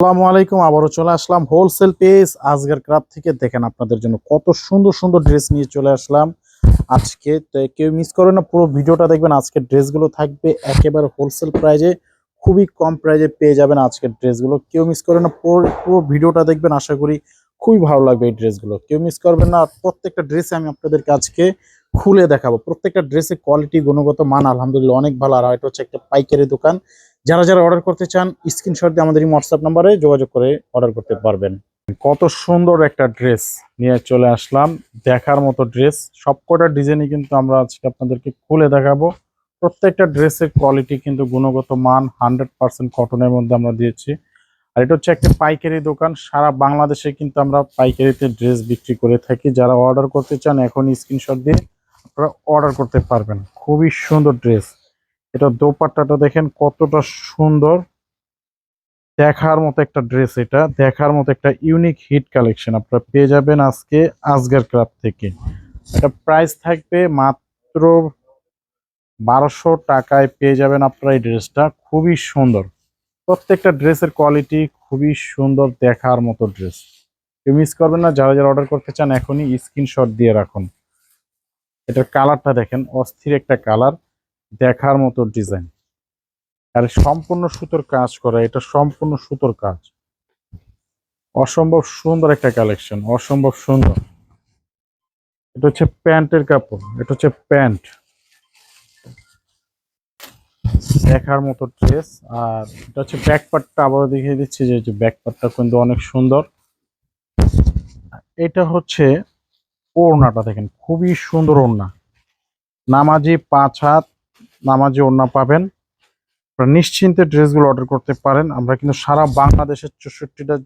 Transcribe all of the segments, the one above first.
আসসালামু আলাইকুম, আবারও চলে আসলাম হোলসেল পেজ আজকের ক্রাফ থেকে দেখেন আপনাদের জন্য কত সুন্দর সুন্দর ড্রেস নিয়ে চলে আসলাম। আজকে তো কেউ মিস করবেন না, পুরো ভিডিওটা দেখবেন, আজকের ড্রেসগুলো থাকবে একেবারে হোলসেল প্রাইজে খুবই কম প্রাইজে পেয়ে যাবেন আজকের ড্রেসগুলো কেউ মিস করবেন না, পুরো পুরো ভিডিওটা দেখবেন, আশা করি খুবই ভালো লাগবে এই ড্রেসগুলো কেউ মিস করবেন না, প্রত্যেকটা ড্রেসে আমি আপনাদেরকে আজকে খুলে দেখাবো। প্রত্যেকটা ড্রেসের কোয়ালিটি গুণগত মান, আলহামদুলিল্লাহ, অনেক ভালো। আর এটা হচ্ছে একটা পাইকারি দোকান যারা যারা অর্ডার করতে চান স্ক্রিনশট দিয়ে আমাদের এই হোয়াটসঅ্যাপ নাম্বারে যোগাযোগ করে অর্ডার করতে পারবেন। কত সুন্দর একটা ড্রেস নিয়ে চলে আসলাম, দেখার মতো ড্রেস সবকটা ডিজাইনই কিন্তু আমরা আজকে আপনাদেরকে খুলে দেখাবো। প্রত্যেকটা ড্রেসের কোয়ালিটি কিন্তু গুণগত মান হান্ড্রেড পার্সেন্ট কটনের মধ্যে আমরা দিয়েছি। আর এটা হচ্ছে একটা পাইকারি দোকান। সারা বাংলাদেশে কিন্তু আমরা পাইকারিতে ড্রেস বিক্রি করে থাকি। যারা অর্ডার করতে চান, এখনই স্ক্রিনশট দিয়ে আপনারা অর্ডার করতে পারবেন। খুবই সুন্দর ড্রেস এটা দোপাট্টাটা দেখেন কতটা সুন্দর। দেখার মতো একটা ড্রেস এটা। দেখার মতো একটা ইউনিক হিট কালেকশন আপনারা পেয়ে যাবেন আজকে আজগার ক্লাব থেকে। এটা প্রাইস থাকবে মাত্র বারোশো টাকায় পেয়ে যাবেন আপনারা এই ড্রেসটা। খুবই সুন্দর। প্রত্যেকটা ড্রেসের কোয়ালিটি খুবই সুন্দর দেখার মতো ড্রেস। কেউ মিস করবেন না, যারা যারা অর্ডার করতে চান এখনই স্ক্রিনশট দিয়ে রাখুন। এটার কালারটা দেখেন, অস্থির একটা কালার। দেখার মতো ডিজাইন। আর সম্পূর্ণ সুতোর কাজ করা, এটা সম্পূর্ণ সুতোর কাজ। অসম্ভব সুন্দর একটা কালেকশন, অসম্ভব সুন্দর। এটা হচ্ছে প্যান্টের কাপড়, এটা হচ্ছে প্যান্ট। দেখার মতো ড্রেস, আর এটা হচ্ছে ব্যাক পার্টটা আবারও দেখিয়ে দিচ্ছি যে যে ব্যাক পার্টটা কিন্তু অনেক সুন্দর। এটা হচ্ছে ওড়নাটা দেখেন, খুবই সুন্দর ওড়না। নামাজি পাঁচ হাত নামাজি ওড়না পাবেন। আপনারা নিশ্চিন্তে ড্রেসগুলো অর্ডার করতে পারেন। আমরা কিন্তু সারা বাংলাদেশের চৌষট্টিটা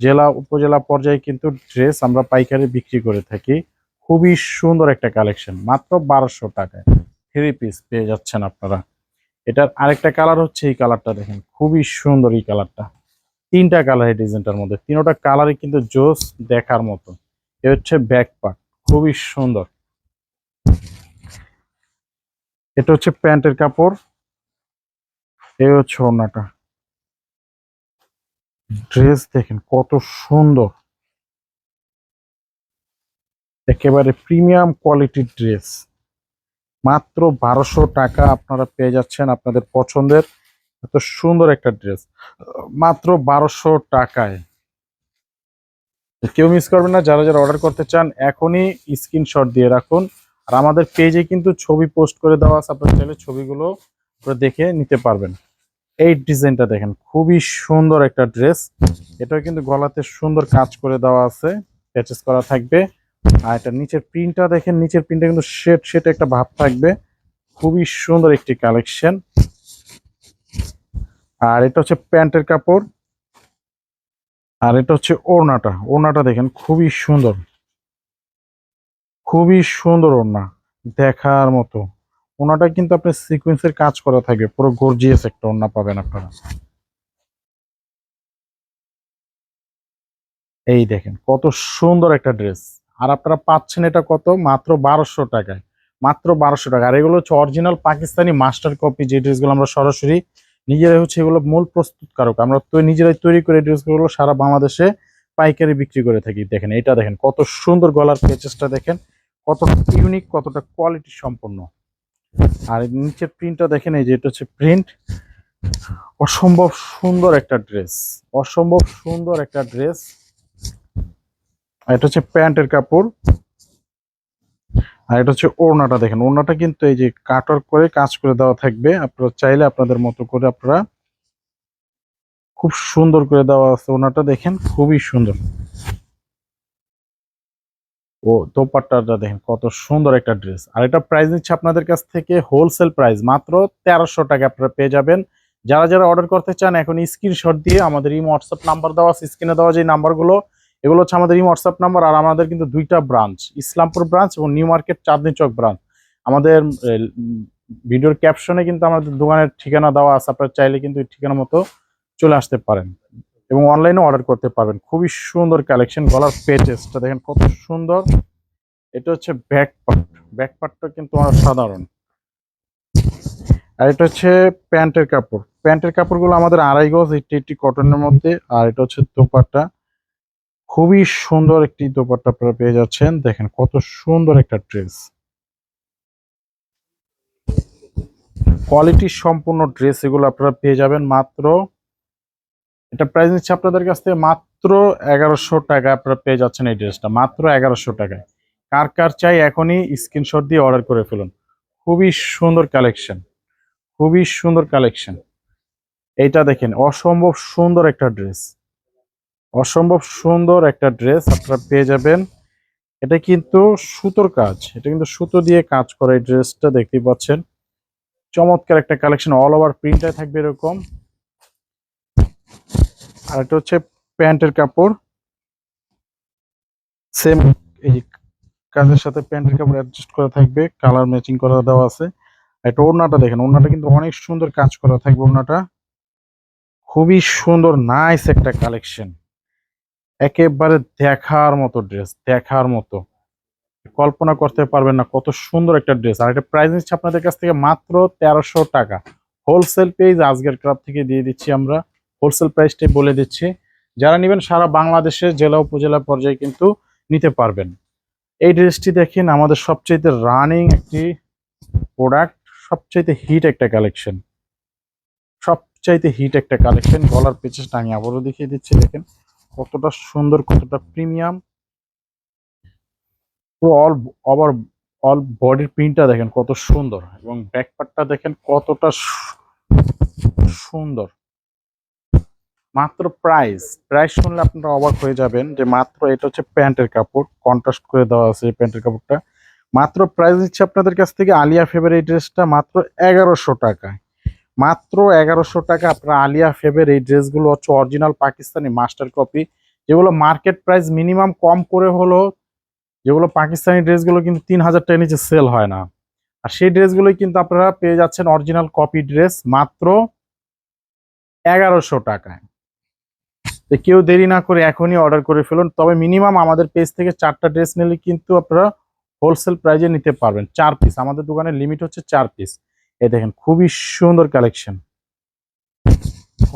জেলা, উপজেলা পর্যায়ে কিন্তু ড্রেস আমরা পাইকারি বিক্রি করে থাকি। খুবই সুন্দর একটা কালেকশন, মাত্র বারোশো টাকায়। থ্রি পিস পেয়ে যাচ্ছেন আপনারা। এটার আরেকটা কালার হচ্ছে এই কালারটা দেখেন, খুবই সুন্দর এই কালারটা। তিনটা কালার এই ডিজাইনটার মধ্যে, তিনোটা কালারই কিন্তু জোস দেখার মতো। এ হচ্ছে ব্যাক পার্ট খুবই সুন্দর। এটা হচ্ছে প্যান্টের কাপড়। এই হচ্ছে ওনাটা ড্রেস দেখেন কত সুন্দর। একেবারে প্রিমিয়াম কোয়ালিটির ড্রেস। মাত্র বারোশো টাকা আপনারা পেয়ে যাচ্ছেন আপনাদের পছন্দের এত সুন্দর একটা ড্রেস। মাত্র বারোশো টাকায়। কেউ মিস করবেন না, যারা যারা অর্ডার করতে চান এখনই স্ক্রিনশট দিয়ে রাখুন। আর আমাদের পেজে কিন্তু ছবি পোস্ট করে দেওয়া আছে, আপনারা চাইলে ছবিগুলো দেখে নিতে পারবেন। এই ডিজাইনটা দেখেন, খুবই সুন্দর একটা ড্রেস এটাও কিন্তু গলাতে সুন্দর কাজ করে দেওয়া আছে প্যাচেস করা থাকবে। আর এটা নিচের প্রিন্টটা দেখেন, নিচের প্রিন্টটা কিন্তু শেড শেড একটা ভাব থাকবে। খুবই সুন্দর একটি কালেকশন আর এটা হচ্ছে প্যান্টের কাপড়। আর এটা হচ্ছে ওড়নাটা। ওড়নাটা দেখেন, খুবই সুন্দর। খুবই সুন্দর ওড়না, দেখার মতো। ওনাটা কিন্তু আপনার সিকোয়েন্সের কাজ করা থাকবে পুরো গর্জিয়াস একটা ওড়না পাবেন আপনারা। এই দেখেন, কত সুন্দর একটা ড্রেস আর আপনারা পাচ্ছেন এটা কত? মাত্র বারোশো টাকায়। মাত্র বারোশো টাকা। আর এগুলো হচ্ছে অরিজিনাল পাকিস্তানি মাস্টার কপি যে ড্রেসগুলো আমরা সরাসরি নিজেরাই হচ্ছে এগুলো মূল প্রস্তুতকারক। আমরা তো নিজেরাই তৈরি করে ড্রেসগুলো সারা বাংলাদেশে পাইকারি বিক্রি করে থাকি। দেখেন, এটা দেখেন, কত সুন্দর গলার পেচেসটা দেখেন। কতটা ইউনিক কতটা কোয়ালিটি সম্পন্ন। আর নিচের প্রিন্টটা দেখেন, এই যে এটা হচ্ছে প্রিন্ট অসম্ভব সুন্দর একটা ড্রেস অসম্ভব সুন্দর একটা ড্রেস এটা হচ্ছে প্যান্টের কাপড়। আর এটা হচ্ছে ওড়নাটা দেখেন, ওড়নাটা কিন্তু এই যে কাটার করে কাজ করে দেওয়া থাকবে। আপনারা চাইলে আপনাদের মতো করে আপনারা খুব সুন্দর করে দেওয়া আছে ওড়নাটা দেখেন, খুবই সুন্দর। ও দোপাট্টাটা দেখেন, কত সুন্দর একটা ড্রেস। আর এটা প্রাইস নিচ্ছে আপনাদের কাছ থেকে হোলসেল প্রাইস মাত্র তেরোশো টাকা আপনারা পেয়ে যাবেন। যারা যারা অর্ডার করতে চান, এখন স্ক্রিনশট দিয়ে আমাদের এই হোয়াটসঅ্যাপ নাম্বার দেওয়া স্ক্রিনে দেওয়া যে নাম্বারগুলো এগুলো হচ্ছে আমাদের এই হোয়াটসঅ্যাপ নাম্বার আর আমাদের কিন্তু দুইটা ব্রাঞ্চ ইসলামপুর ব্রাঞ্চ এবং new market Chandni Chowk branch আমাদের ভিডিওর ক্যাপশনে কিন্তু আমাদের দোকানের ঠিকানা দেওয়া আছে, আপনারা চাইলে কিন্তু ঠিকানা মতো চলে আসতে পারেন। এবং অনলাইনে অর্ডার করতে পারবেন। খুবই সুন্দর কালেকশন গলার পেজেসটা দেখেন কত সুন্দর। এটা হচ্ছে ব্যাক পার্ট ব্যাক পার্টটা কিন্তু সাধারণ আর এটা হচ্ছে প্যান্টের কাপড়। প্যান্টের কাপড়গুলো আমাদের আড়াই গজ এইটি একটি কটনের মধ্যে। আর এটা হচ্ছে দোপাট্টা। খুবই সুন্দর একটি দোপাট্টা আপনারা পেয়ে যাচ্ছেন। দেখেন কত সুন্দর একটা ড্রেস কোয়ালিটি সম্পূর্ণ ড্রেস এগুলো আপনারা পেয়ে যাবেন মাত্র এটা প্রাইস নিচ্ছে আপনাদের কাছ থেকে মাত্র এগারোশো টাকা আপনারা পেয়ে যাচ্ছেন এই ড্রেসটা, মাত্র এগারোশো টাকায়। কার কার চাই এখনই স্ক্রিনশট দিয়ে অর্ডার করে ফেলুন। খুবই সুন্দর কালেকশন খুবই সুন্দর কালেকশন এইটা দেখেন, অসম্ভব সুন্দর একটা ড্রেস অসম্ভব সুন্দর একটা ড্রেস আপনারা পেয়ে যাবেন। এটা কিন্তু সুতোর কাজ, এটা কিন্তু সুতো দিয়ে কাজ করে এই ড্রেসটা দেখতেই পাচ্ছেন। চমৎকার একটা কালেকশন অল ওভার প্রিন্টে থাকবে এরকম। আর এটা হচ্ছে প্যান্টের কাপড়। সেম এই কাজের সাথে প্যান্টের কাপড় অ্যাডজাস্ট করা থাকবে কালার ম্যাচিং করা দেওয়া আছে। এটা ওড়নাটা দেখেন, ওড়নাটা কিন্তু অনেক সুন্দর কাজ করা থাকবে ওড়নাটা। খুবই সুন্দর নাইস একটা কালেকশন একেবারে দেখার মতো ড্রেস দেখার মতো। কল্পনা করতে পারবেন না কত সুন্দর একটা ড্রেস আর এটা প্রাইস নিচ্ছে আপনাদের কাছ থেকে মাত্র তেরোশো টাকা। হোলসেল পেজ আজকের ক্লাব থেকে দিয়ে দিচ্ছি আমরা। হোলসেল প্রাইসটাই বলে দিচ্ছি। যারা নেবেন সারা বাংলাদেশের জেলা, উপজেলা পর্যায়ে কিন্তু নিতে পারবেন। এই ড্রেসটি দেখেন, আমাদের সবচাইতে রানিং একটি প্রোডাক্ট সবচাইতে হিট একটা কালেকশন সবচাইতে হিট একটা কালেকশন গলার পেচেসটা আমি আবারও দেখিয়ে দিচ্ছি, দেখেন কতটা সুন্দর, কতটা প্রিমিয়াম পুরো অল ওভার অল বডির প্রিন্টটা দেখেন কত সুন্দর এবং ব্যাকপার্টটা দেখেন কতটা সুন্দর। মাত্র প্রাইস প্রাইস শুনলে আপনারা অবাক হয়ে যাবেন যে মাত্র এটা হচ্ছে প্যান্টের কাপড় কন্ট্রাস্ট করে দেওয়া আছে প্যান্টের কাপড়টা। মাত্র প্রাইস দিচ্ছে আপনাদের কাছ থেকে আলিয়া ফেবের এই ড্রেসটা মাত্র এগারোশো টাকায়। মাত্র এগারোশো টাকা আপনারা আলিয়া ফেবের এই ড্রেসগুলো হচ্ছে অরিজিনাল পাকিস্তানি মাস্টার কপি যেগুলো মার্কেট প্রাইস মিনিমাম কম করে হলো যেগুলো পাকিস্তানি ড্রেসগুলো কিন্তু তিন হাজার টাকার নিচে সেল হয় না। আর সেই ড্রেসগুলোই কিন্তু আপনারা পেয়ে যাচ্ছেন অরিজিনাল কপি ড্রেস মাত্র এগারোশো টাকায়। তো কেউ দেরি না করে এখনই অর্ডার করে ফেলুন। তবে মিনিমাম আমাদের পেজ থেকে চারটা ড্রেস নিলে কিন্তু আপনারা হোলসেল প্রাইজে নিতে পারবেন। চার পিস আমাদের দোকানের লিমিট হচ্ছে চার পিস এই দেখেন, খুবই সুন্দর কালেকশন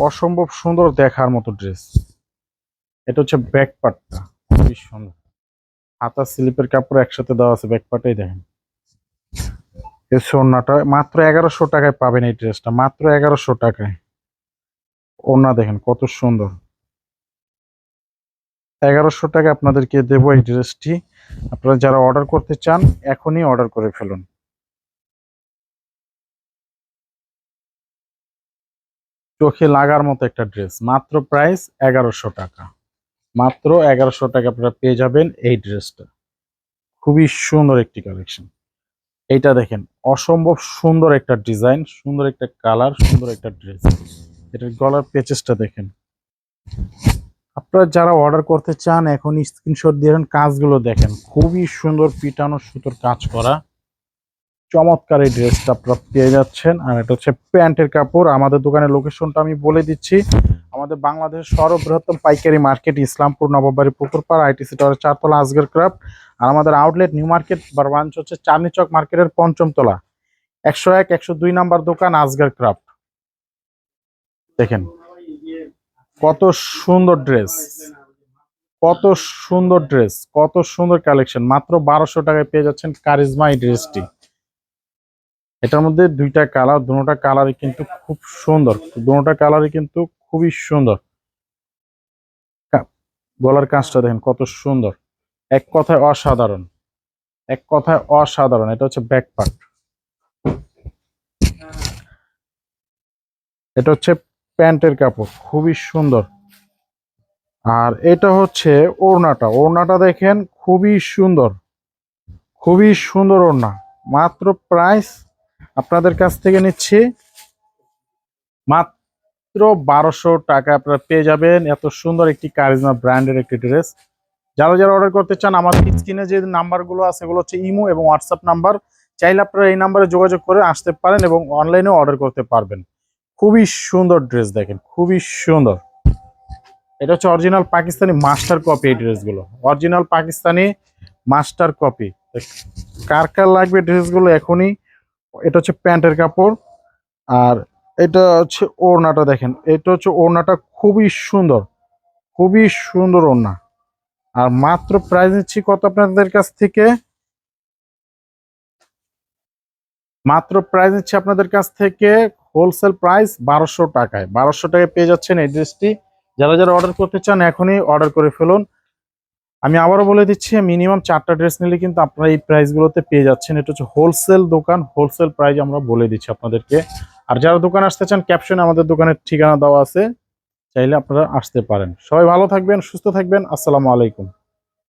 অসম্ভব সুন্দর দেখার মতো ড্রেস এটা হচ্ছে ব্যাক পার্টটা খুবই সুন্দর। হাতা স্লিপের কাপড় একসাথে দেওয়া আছে ব্যাক পার্টেই দেখেন। এই সোনাটা মাত্র এগারোশো টাকায় পাবেন এই ড্রেসটা মাত্র এগারোশো টাকায়। ওনা দেখেন, কত সুন্দর। এগারোশো টাকা আপনাদেরকে দেবো এই ড্রেসটি। আপনারা যারা অর্ডার করতে চান, এখনই অর্ডার করে ফেলুন। চোখে লাগার মতো একটা ড্রেস, মাত্র প্রাইস এগারোশো টাকা। মাত্র এগারোশো টাকা আপনারা পেয়ে যাবেন এই ড্রেসটা। খুবই সুন্দর একটি কালেকশন। এইটা দেখেন, অসম্ভব সুন্দর একটা ডিজাইন, সুন্দর একটা কালার, সুন্দর একটা ড্রেস। এটার গলার পেচেসটা দেখেন। আপনারা যারা অর্ডার করতে চান, এখন স্ক্রিনশট দিয়ে কাজগুলো দেখেন। খুবই সুন্দর পিটানো সুতোর কাজ করা। চমৎকার এই ড্রেসটা আপনারা পেয়ে যাচ্ছেন। আর এটা হচ্ছে প্যান্টের কাপড়। আমাদের দোকানের লোকেশনটা আমি বলে দিচ্ছি। আমাদের বাংলাদেশের সর্ববৃহত্তম পাইকারি market, Islampur Nawabbari Pukurpar ITC tower চারতলা আজগর ক্রাফট আর আমাদের আউটলেট নিউ মার্কেট ব্রাঞ্চ হচ্ছে চাঁদনি চক মার্কেটের পঞ্চমতলা। একশো এক, একশো দুই নাম্বার দোকান আজগর ক্রাফট দেখেন কত সুন্দর ড্রেস কত সুন্দর ড্রেস কত সুন্দর কালেকশন মাত্র বারোশো টাকায় পেয়ে যাচ্ছেন কারিজমা এই ড্রেসটি এটার মধ্যে দুইটা কালার দুটোটা কালারই কিন্তু খুব সুন্দর। দুটোটা কালারই কিন্তু খুবই সুন্দর। গলার কাজটা দেখেন কত সুন্দর। এক কথায় অসাধারণ। এক কথায় অসাধারণ। এটা হচ্ছে ব্যাক পার্ট এটা হচ্ছে প্যান্টের কাপড়, খুবই সুন্দর। আর এটা হচ্ছে ওড়নাটা। ওড়নাটা দেখেন, খুবই সুন্দর। খুবই সুন্দর ওড়না। মাত্র প্রাইস আপনাদের কাছ থেকে নিচ্ছি। মাত্র বারোশো টাকা আপনারা পেয়ে যাবেন। এত সুন্দর একটি কারিজমা ব্র্যান্ডের একটি ড্রেস যারা যারা অর্ডার করতে চান, আমাদের স্ক্রিনে যে নাম্বারগুলো আছে, এগুলো হচ্ছে ইমো এবং হোয়াটসঅ্যাপ নাম্বার। চাইলে আপনারা এই নাম্বারে যোগাযোগ করে আসতে পারেন এবং অনলাইনেও অর্ডার করতে পারবেন। খুবই সুন্দর ড্রেস দেখেন, খুবই সুন্দর। এটা হচ্ছে অরিজিনাল পাকিস্তানি মাস্টার কপি এই ড্রেসগুলো অরিজিনাল পাকিস্তানি মাস্টার কপি কার কার লাগবে ড্রেসগুলো এখনই? এটা হচ্ছে প্যান্টের কাপড়। আর এটা হচ্ছে ওড়নাটা দেখেন, এটা হচ্ছে ওড়নাটা খুবই সুন্দর খুবই সুন্দর ওড়না। আর মাত্র প্রাইস নিচ্ছি কত আপনাদের কাছ থেকে? মাত্র প্রাইস নিচ্ছি আপনাদের কাছ থেকে হোলসেল প্রাইস বারোশো টাকায়। বারোশো টাকায় পেয়ে যাচ্ছেন এই ড্রেসটি। যারা যারা অর্ডার করতে চান, এখনই অর্ডার করে ফেলুন। আমি আবারও বলে দিচ্ছি, মিনিমাম চারটা ড্রেস নিলে কিন্তু আপনারা এই প্রাইসগুলোতে পেয়ে যাচ্ছেন। এটা হচ্ছে হোলসেল দোকান, হোলসেল প্রাইস আমরা বলে দিচ্ছি আপনাদেরকে। আর যারা দোকানে আসতে চান, ক্যাপশনে আমাদের দোকানের ঠিকানা দেওয়া আছে, চাইলে আপনারা আসতে পারেন। সবাই ভালো থাকবেন, সুস্থ থাকবেন। আসসালামু আলাইকুম।